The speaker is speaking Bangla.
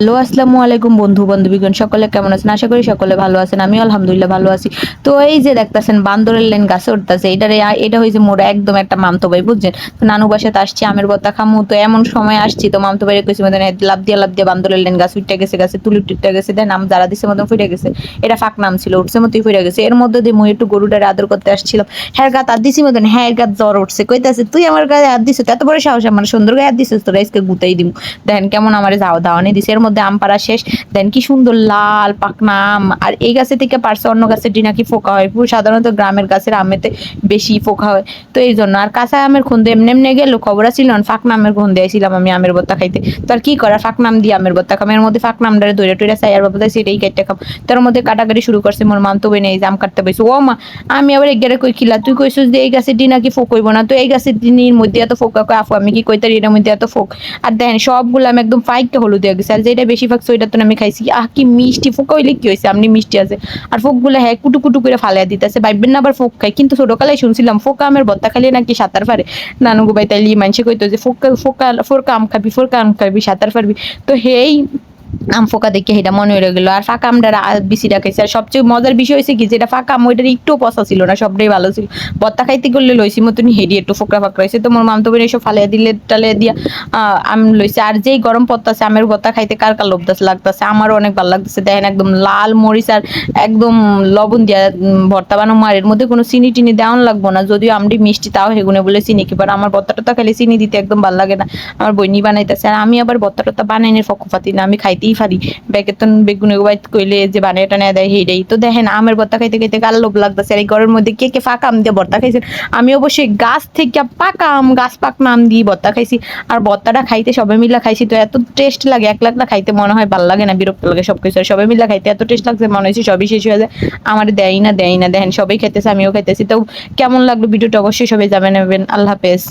হ্যালো, আসসালামু আলাইকুম বন্ধু, বান্ধবীগণ, সকলে কেমন আছেন? আশা করি সকলে ভালো আছেন আমি আলহামদুলিল্লাহ ভালো আছি। তো এই যে দেখতাছেন, বান্দরের লেন গাছে উঠতেছে এটারে এটা হয়েছে মোর একদম একটা মামতো ভাই, বুঝছেন? তো নানু বাসাতে আসছি, আমের বত্তা খামু, তো এমন সময় আসছি, তো মামতো ভাই কইছে মতন লাভ দিয়ে লাভ দিয়ে বান্দরের লাইন গাছ উঠতে গেছে, গাছে তুলি টুটতে গেছে, দেন আম যারা দিছে মতন ফুটে গেছে। এটা ফাঁক নাম ছিল, উঠছে মতোই ফুটে গেছে। এর মধ্যে দিয়ে মুই একটু গরুটারে আদর করতে আসছিলাম। হ্যাঁ গা, তার দিছি মতন হ্যাঁ এর গা জ্বর উঠছে, কইতাছে, তুই আমার গায়ে হাত দিছিস এত বড় সাহস আমার, সুন্দর গায়ে হাত দিছিস তোরা, আজকে গুতাই দিম। দেখেন কেমন আমার যাওয়া দাওয়ানি দিছে। এর মধ্যে আম পাড়া শেষ। দেন কি সুন্দর লাল পাকনা আম। আর এই গাছে থেকে পারছে অন্য গাছের ডি নাকি ফোকা হয়। পুরো সাধারণত গ্রামের গাছের আমেতে বেশি ফোকা হয়। তো এই জন্য আর কাঁচা আমের খুন্দে এমনি এমনি গেল খবর ছিল ফাঁকনা আমের খুন্দে আইছিলাম আমি আমের বত্তা খাইতে। তো আর কি করা? ফাঁকনাম দিয়ে আমের বত্তা খাম। এর মধ্যে ফাঁকনাম ডারে দইরা টইরা চাই, আর বাবা সেটাই কেটে খাম। তার মধ্যে কাটাকাটি শুরু করছে, মোর মাম তো বেনে এই যে আম কাটতে পাইছো ও মা, আমি আবার এগারে কই খিলা, তুই কইছিস যে এই গাছের ডি নাকি ফোক হইব না? তো এই গাছের ডিনির মধ্যে এত ফোক আফু, আমি কি কইতারি? এর মধ্যে এত ফোক। আর দেখেন সবগুলো আমি একদম ফাইকটা হলুদ হয়ে গেছে। আর যেটা বেশি বেশিরভাগ সোয়েটার তো আমি খাইছি। আহ, কি মিষ্টি ফোক হইলে কি হয়েছে আপনি মিষ্টি আছে। আর ফোকগুলো হ্যাঁ কুটু কুটু করে ফালিয়া দিতেছে। ভাইবেন না আবার ফোক খাই কিন্তু ছোটকালে শুনছিলাম, ফোকা আমের বত্তা খালি নাকি সাঁতার পারে? নানু বাই তাইলি মানুষে কইতো যে, ফোকা ফোকা ফোরকা আম খাবি, ফোরকা আম খাবি, সাঁতার পারবি। তো হেই আম ফোকা দেখে এটা মনে হয়ে গেলো। আর ফাঁকা আমটা বেশিটা খাইছে আর সবচেয়ে মজার বিষয় হয়েছে কি, যেটা ফাঁকা আম ওইটার একটু পচা ছিল না, সবটাই ভালো ছিল। বত্তা খাইতে করলে লইছি মতন হেরি একটু ফোকরা ফাঁকরা হয়েছে তো মোর মামতো বোন এসব ফালিয়া দিলে টালে দিয়া আম লইছে। আর যেই গরম পড়তাছে, আমের বত্তা খাইতে কার কার লোভদাস লাগতেছে? আমারও অনেক ভালো লাগতেছে। দেখেন একদম লাল মরিচ আর একদম লবণ দিয়া ভর্তা বানো মার এর মধ্যে কোনো চিনি টিনি দেওয়ান লাগবো না। যদিও আমটি মিষ্টি, তাও হেগুনে বলে চিনি কি পারে আমার বত্তা টত্তা খাইলে চিনি দিতে একদম ভালো লাগে না। আমার বইনি বানাইতেছে। আর আমি আবার বত্তা টত্তা বানাইনি ফকফাতি না। আমি খাইতেই পারি বেকেতন বেগুনে বাইত কইলে যে বানাইটা নেয় দেয় হেইটাই তো দেখেন, আমের ভর্তা খাইতে খাইতে কার লোভ লাগতেছে? আর এই ঘরের মধ্যে কে কে ফাঁকা আম দিয়ে ভর্তা খাইছেন আমি অবশ্যই গাছ থেকে পাকা আম, গাছ পাকনা আম দিয়ে ভর্তা খাইছি। আর ভর্তাটা খাইতে সবাই মিলে খাইছি, তো এত টেস্ট লাগে। এক লাখ খাইতে মনে হয় ভালো লাগে না, বিরক্ত লাগে সব কিছু সবাই মিলে খাইতে এত টেস্ট লাগছে, মনে হয়েছে সবই শেষ হয়ে যায়। আমার দেয় না দেয় না। দেখেন, সবাই খাইতেছে, আমিও খাইতেছি। তো কেমন লাগল ভিডিওটা অবশ্যই সবাই জানাবেন। আল্লাহ হাফেজ।